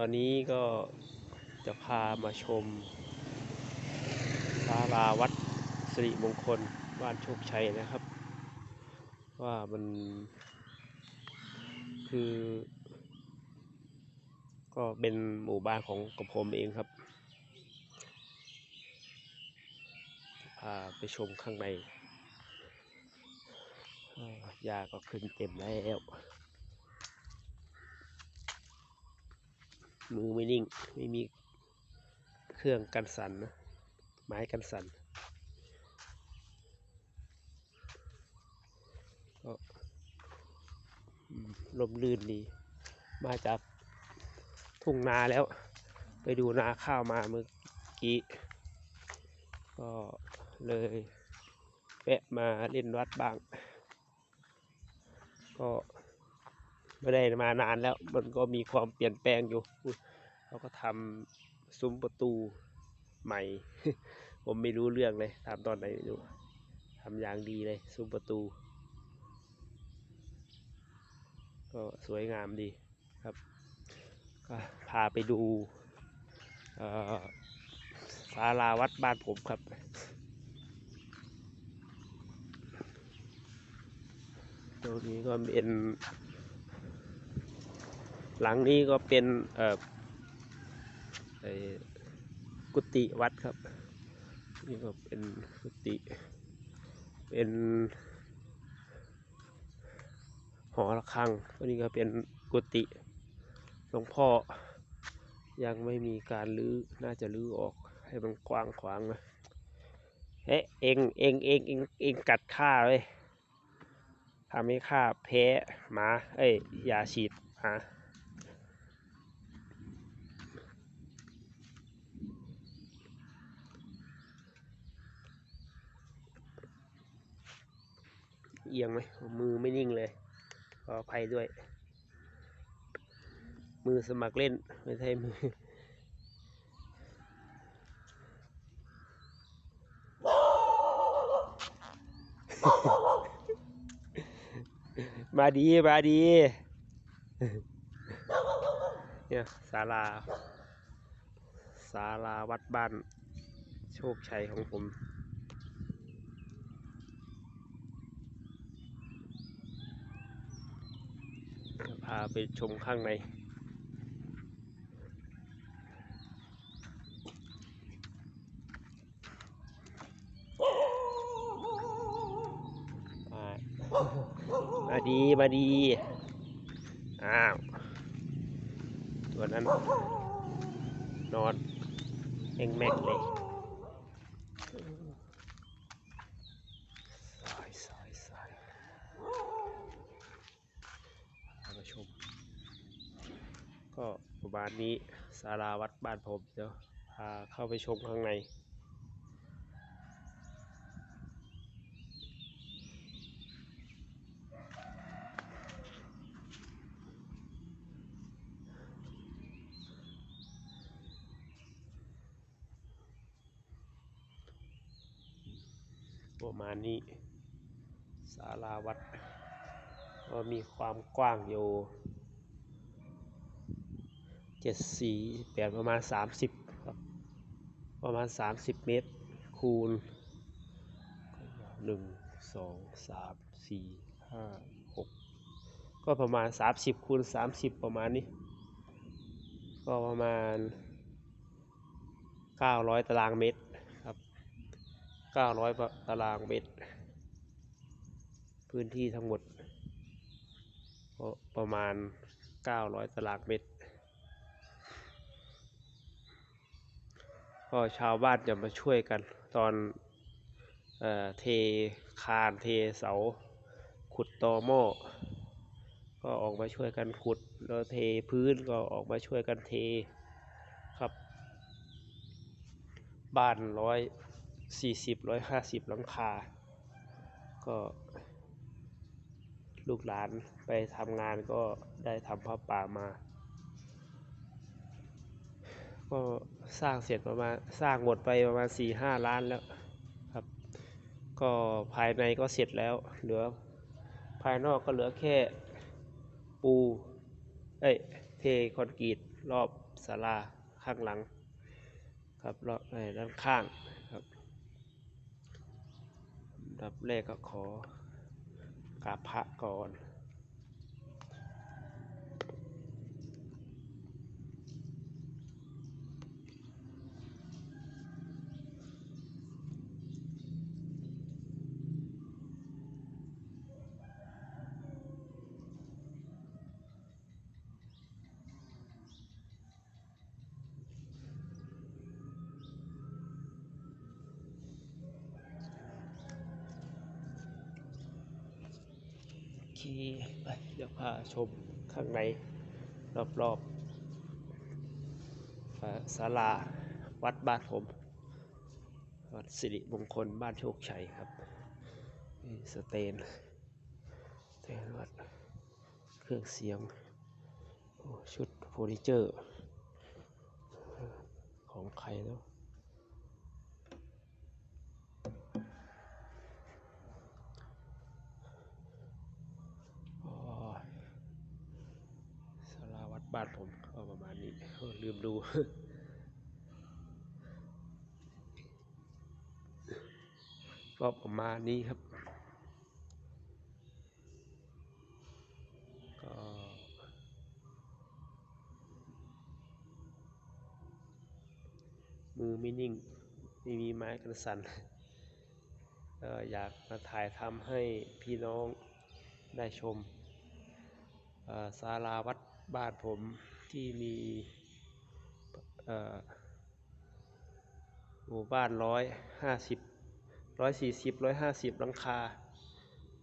อนนี้ก็จะพามาชมศาลาวัดสิริมงคลบ้านโชคชัยนะครับ ว่ามันคือ ก็เป็นหมู่บ้านของกระผมเองครับ พาไปชมข้างในยาก็ขึ้นเต็มแล้ว มือไม่นิ่ง ไม่มีเครื่องกันสั่นนะไม้กันสั่นก็ลมลื่นดี มาจากทุ่งนาแล้ว ไปดูนาข้าวมาเมื่อกี้ ก็เลยแวะมาเล่นวัดบ้าง ก็ ไม่ได้มานานแล้ว มันก็มีความเปลี่ยนแปลงอยู่เขาก็ทำซุ้มประตูใหม่ ผมไม่รู้เรื่องเลยทำตอนไหนไม่รู้ทำอย่างดีเลย ซุ้มประตู ก็สวยงามดีครับ ก็พาไปดูศาลาวัดบ้านผมครับตรงนี้ก็เป็น หลังนี้ก็เป็นกุฏิวัดครับ นี่ก็เป็นกุฏิเป็นหอระฆังตัวนี้ก็เป็นกุฏิหลวงพ่อยังไม่มีการรื้อน่าจะรื้อออกให้มันกว้างขวางนะเฮ้เองเองเองเองเองกัดข้าเลยทำให้ข้าแพ้หมาเอ้ยยาฉีดหมา เอียงไหมมือไม่นิ่งเลย ขออภัยด้วย มือสมัครเล่น ไม่ใช่มือมาดี มาดี เนี่ยศาลาศาลาวัดบ้าน โชคชัยของผม จะพาไปชมข้างในมาดีมาดี อ้าว ตัวนั้น นอนแม่งแม่งเลยสายสายสายพามาชม ก็ประมาณนี้ศาลาวัดบ้านผมเดี๋ยวพาเข้าไปชมข้างในประมาณนี้ศาลาวัดก็มีความกว้างอยู่ เจ็ดสี่แปดประมาณสามสิบครับประมาณสามสิบเมตร คูณหนึ่งสองสามสี่ห้าหกก็ประมาณสามสิบคูณสามสิบประมาณนี้ ก็ประมาณเก้าร้อยตารางเมตรครับเก้าร้อยตารางเมตร พื้นที่ทั้งหมด ก็ประมาณเก้าร้อยตารางเมตร ก็ชาวบ้านจะมาช่วยกัน ตอนเอเทคานเทเสา ขุดตอหม้อก็ออกมาช่วยกันขุดแล้วเทพื้นก็ออกมาช่วยกันเทครับ บ้านร้อยสี่สิบร้อยห้าสิบหลังคา ก็ลูกหลานไปทำงานก็ได้ทำผ้าป่ามา ก็ สร้างเสร็จประมาณสร้างหมดไปประมาณสี่ห้าล้านแล้วครับ ก็ภายในก็เสร็จแล้ว เหลือภายนอกก็เหลือแค่ปูเอ้ยเทคอนกรีตรอบศาลาข้างหลัง ครับรอบในด้านข้างครับดับแรกก็ขอกราบพระก่อน เคไปเดี๋ยวพาชมข้างในรอบๆอ่าศาลาวัดบ้านผมวัดสิริมงคลบ้านโชคชัยครับนี่สเตนสเตนวัดเครื่องเสียงชุดเฟอร์นิเจอร์ของใครเนาะ อ๋อสาราวัด บ้านผมก็ประมาณนี้ลืมดูก็ประมาณนี้ครับ ก็มือไม่นิ่งไม่มีไม้กันสั่นก็อยากมาถ่ายทำให้พี่น้องได้ชมศาลาวัด บ้านผมที่มีหมู่บ้านร้อยห้าสิบร้อยสี่สิบร้อยห้าสิบหลังคา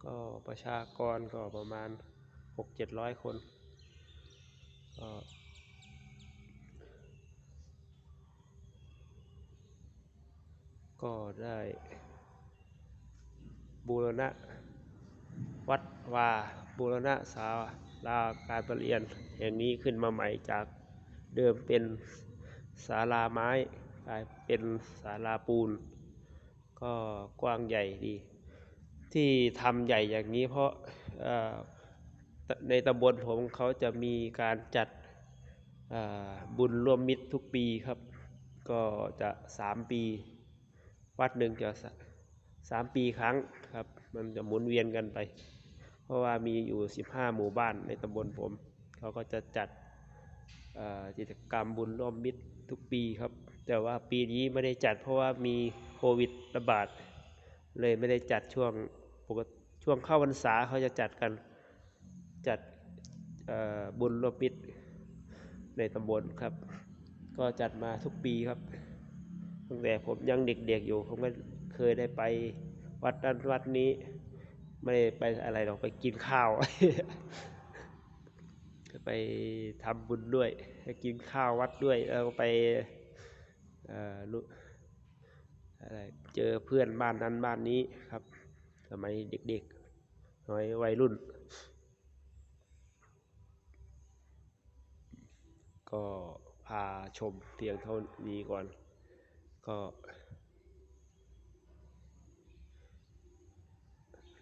ก็ประชากรก็ประมาณหกเจ็ดร้อยคนก็ก็ได้บูรณะวัดวาบูรณะศาลาการประเรียน แห่งนี้ขึ้นมาใหม่จากเดิมเป็นศาลาไม้กลายเป็นศาลาปูน ก็กว้างใหญ่ดี ที่ทำใหญ่อย่างนี้เพราะในตำบลผมเขาจะมีการจัดบุญร่วมมิตรทุกปีครับ ก็จะสามปี วัดหนึ่งจะสามปีครั้งครับ มันจะหมุนเวียนกันไป เพราะว่ามีอยู่สิบห้าหมู่บ้านในตำบลผม เขาก็จะจัดกิจกรรมบุญร่วมมิตรทุกปีครับ แต่ว่าปีนี้ไม่ได้จัดเพราะว่ามีโควิดระบาด เลยไม่ได้จัดช่วงปกติช่วงเข้าพรรษาเขาจะจัดกันจัดบุญร่วมมิตรในตำบลครับ ก็จัดมาทุกปีครับตั้งแต่ผมยังเด็กๆอยู่ผมก็เคยได้ไปวัดนั้นวัดนี้ ไม่ได้ไปอะไรหรอกไปกินข้าว ไปทำบุญด้วยกินข้าววัดด้วยแล้วก็ไปเอ่อรู้อะไรเจอเพื่อนบ้านนั้นบ้านนี้ครับสมัยเด็กๆสมัยวัยรุ่น ก็พาชมเพียงเท่านี้ก่อน ก็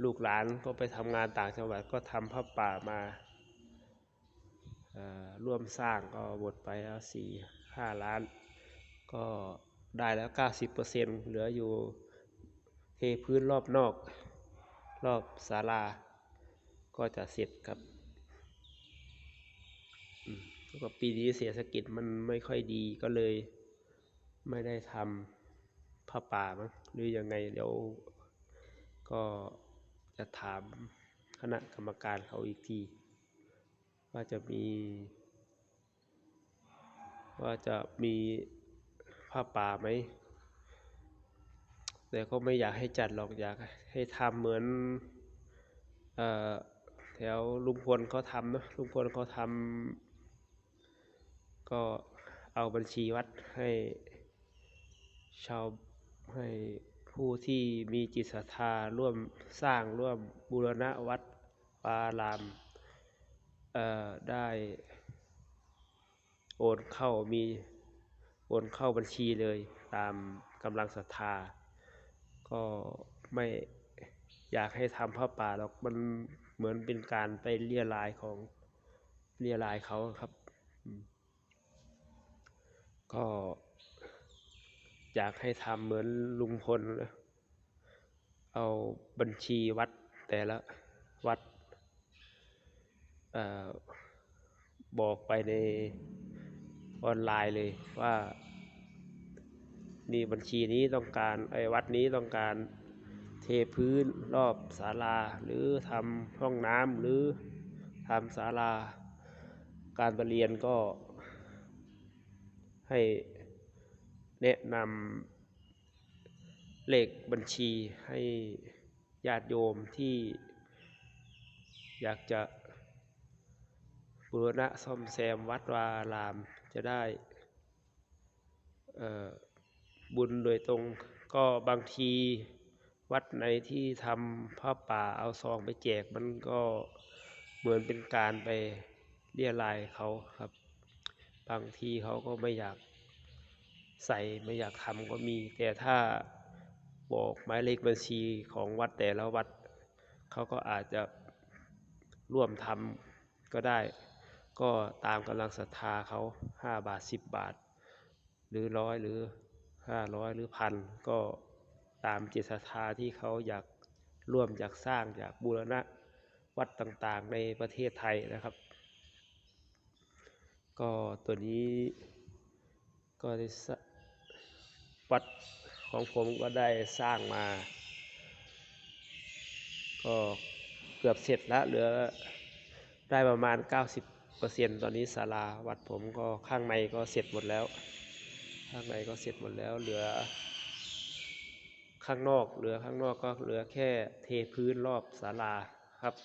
ลูกหลานก็ไปทำงานต่างจังหวัดก็ทำผ้าป่ามา ร่วมสร้างก็หมดไปแล้วสี่ห้าล้าน ก็ได้แล้วเก้าสิบเปอร์เซ็นเหลืออยู่เทพื้นรอบนอก รอบศาลา ก็จะเสร็จครับแล้วก็ปีนี้เศรษฐกิจมันไม่ค่อยดีก็เลย ไม่ได้ทำผ้าป่ามั้งหรือยังไงเดี๋ยว ก็จะถามคณะกรรมการเขาอีกที ว่าจะมี ว่าจะมีผ้าป่าไหม แต่ก็ไม่อยากให้จัดหรอกอยากให้ทำเหมือนเอ่อแถวลุงพลเขาทำเนอะลุงพลเขาทำก็เอาบัญชีวัดให้ชาวให้ผู้ที่มีจิตศรัทธาร่วมสร้างร่วมบูรณะวัดวาอารามอ ได้โอนเข้ามีโอนเข้าบัญชีเลยตามกำลังศรัทธา ก็ไม่อยากให้ทำผ้าป่าหรอกมันเหมือนเป็นการไปเลียลายของเลียลายเขาครับ ก็อยากให้ทำเหมือนลุงพล เอาบัญชีวัดแต่ละ อบอกไปในออนไลน์เลยว่านี่บัญชีนี้ต้องการไอ้วัดนี้ต้องการเทพื้นรอบศาลา หรือทำห้องน้ำหรือทำศาลา การประเรียนก็ให้แนะนำเลขบัญชีให้ญาติโยมที่อยากจะ บูรณะซ่อมแซมวัดวาอารามจะได้บุญโดยตรงก็บางทีวัดไหนที่ทำผ้าป่าเอาซองไปแจกมันก็เหมือนเป็นการไปเรียลายเขาครับ บางทีเขาก็ไม่อยากใส่ไม่อยากทำก็มี แต่ถ้าบอกหมายเลขบัญชีของวัดแต่ละวัด เขาก็อาจจะร่วมทำก็ได้ ก็ตามกำลังศรัทธาเขาห้าบาทสิบบาท หรือร้อยหรือห้าร้อยหรือพันก็ตามจิตศรัทธาที่เขาอยากร่วมอยากสร้างอยากบูรณะวัดต่างๆ ในประเทศไทยนะครับ ก็ตัวนี้ก็ได้วัดของผมก็ได้สร้างมา ก็เกือบเสร็จแล้วเหลือได้ประมาณ 90% ตอนนี้ศาลาวัดผมก็ข้างในก็เสร็จหมดแล้ว ข้างในก็เสร็จหมดแล้ว เหลือ ข้างนอกเหลือข้างนอกก็เหลือแค่เทพื้นรอบศาลาครับ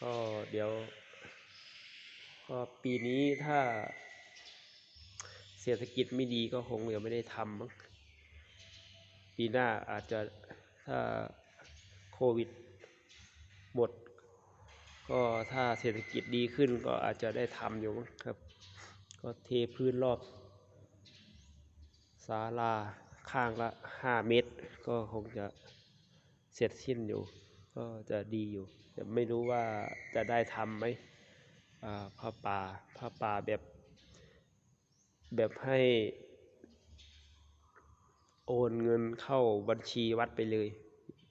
ก็เดี๋ยว ก็ปีนี้ถ้าเศรษฐกิจไม่ดีก็คงยังไม่ได้ทำปีหน้าอาจจะถ้าโควิดหมด ก็ถ้าเศรษฐกิจดีขึ้นก็อาจจะได้ทำอยู่ครับ ก็เทพื้นรอบศาลาข้างละห้าเมตร ก็คงจะเสร็จสิ้นอยู่ ก็จะดีอยู่แต่ไม่รู้ว่าจะได้ทำไหมผ้าป่าผ้าป่าแบบแบบให้โอนเงินเข้าบัญชีวัดไปเลย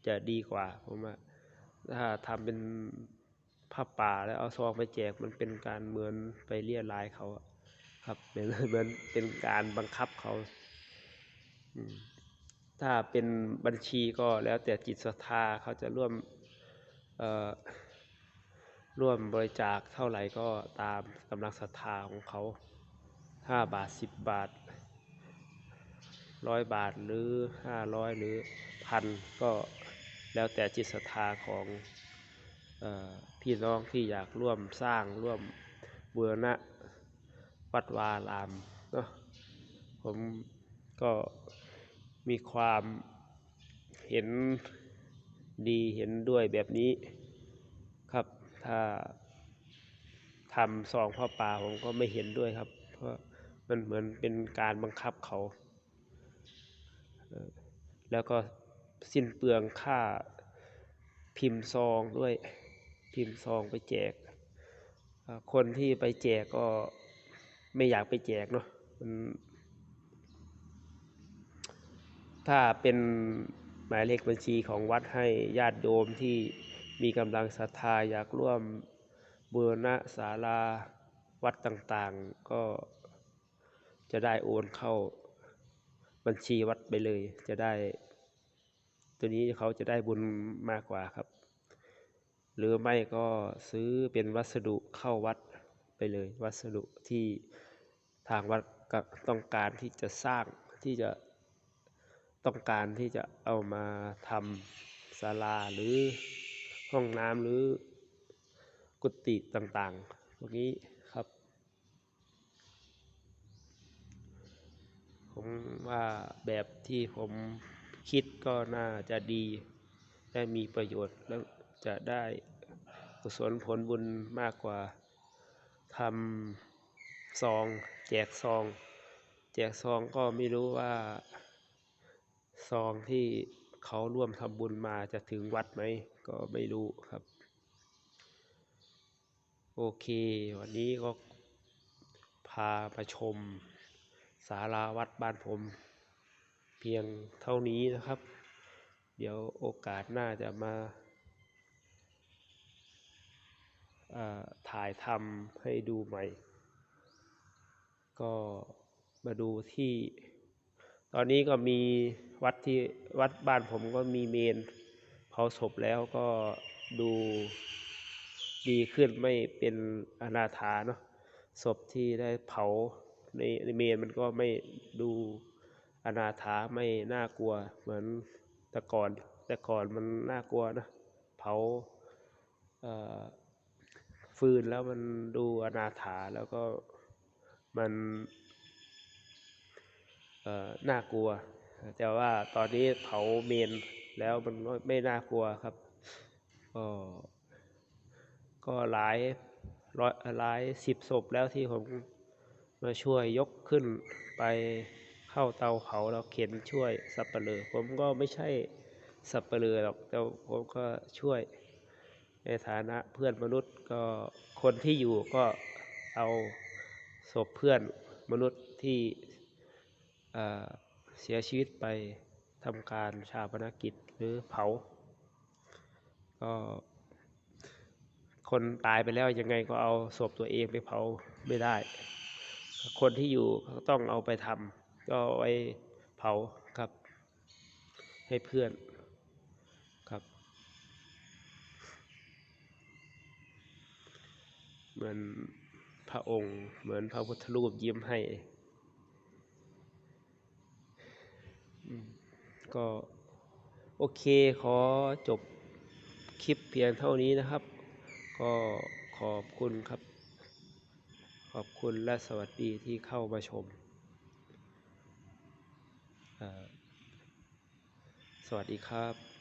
จะดีกว่าผมว่าถ้าทำเป็น ผ้าป่าแล้วเอาซองไปแจกมันเป็นการเหมือนไปเรียรายเขาครับเหมือนเป็นการบังคับเขาถ้าเป็นบัญชีก็แล้วแต่จิตศรัทธาเขาจะร่วมร่วมบริจาคเท่าไหร่ก็ตามกำลังศรัทธาของเขาห้าบาทสิบบาทร้อยบาทหรือห้าร้อยหรือพันก็แล้วแต่จิตศรัทธาของ พี่น้องที่อยากร่วมสร้างร่วมบูรณะวัดวาลามเนาะผมก็มีความเห็นดีเห็นด้วยแบบนี้ครับ ถ้าทำซองพ่อป่าผมก็ไม่เห็นด้วยครับ เพราะมันเหมือนเป็นการบังคับเขา แล้วก็สิ้นเปลืองค่าพิมพ์ซองด้วย พิมพ์ซองไปแจก คนที่ไปแจกก็ไม่อยากไปแจกเนาะมันถ้าเป็นหมายเลขบัญชีของวัดให้ญาติโยมที่มีกำลังศรัทธาอยากร่วมบูรณะศาลาวัดต่างๆ ก็จะได้โอนเข้าบัญชีวัดไปเลย จะได้ ตัวนี้เขาจะได้บุญมากกว่าครับ หรือไม่ก็ซื้อเป็นวัสดุเข้าวัดไปเลย วัสดุที่ทางวัดต้องการที่จะสร้างที่จะต้องการที่จะเอามาทำศาลาหรือห้องน้ำหรือกุฏิต่างๆพวกนี้ครับ ผมว่าแบบที่ผมคิดก็น่าจะดี ได้มีประโยชน์แล้ว จะได้กุศลผลบุญมากกว่าทำซอง แจกซอง แจกซองก็ไม่รู้ว่า ซองที่เขาร่วมทำบุญมาจะถึงวัดไหม ก็ไม่รู้ครับ โอเค วันนี้ก็พามาชมศาลาวัดบ้านผม เพียงเท่านี้นะครับ เดี๋ยวโอกาสหน้าจะมาเอ่อ ถ่ายทำให้ดูใหม่ ก็มาดูที่ ตอนนี้ก็มีวัดที่วัดบ้านผมก็มีเมนเผาศพแล้วก็ดูดีขึ้นไม่เป็นอนาถาเนาะศพที่ได้เผาในในเมนมันก็ไม่ดูอนาถาไม่น่ากลัวเหมือนแต่ก่อน แต่ก่อนมันน่ากลัวนะเผาเอ่อ ฟืนแล้วมันดูอนาถาแล้วก็มันน่ากลัว แต่ว่าตอนนี้เผาเมนแล้วมันไม่น่ากลัวครับ ก็ก็หลายร้อยหลายสิบศพแล้วที่ผมมาช่วยยกขึ้นไปเข้าเตาเผาแล้วเข็นช่วยสับเลอผมก็ไม่ใช่สับเลอหรอกแต่ผมก็ช่วย ในฐานะเพื่อนมนุษย์ก็คนที่อยู่ก็เอาศพเพื่อนมนุษย์ที่เสียชีวิตไปทำการชาปนกิจหรือเผา ก็ คนตายไปแล้วยังไงก็เอาศพตัวเองไปเผาไม่ได้ คนที่อยู่ก็ต้องเอาไปทำก็ไว้เผาครับ ให้เพื่อนครับ เห มือนพระองค์ เหมือนพระพุทธรูปยิ้มให้ ก็โอเคขอจบคลิปเพียงเท่านี้นะครับ ก็ขอบคุณครับ ขอบคุณและสวัสดีที่เข้ามาชม สวัสดีครับ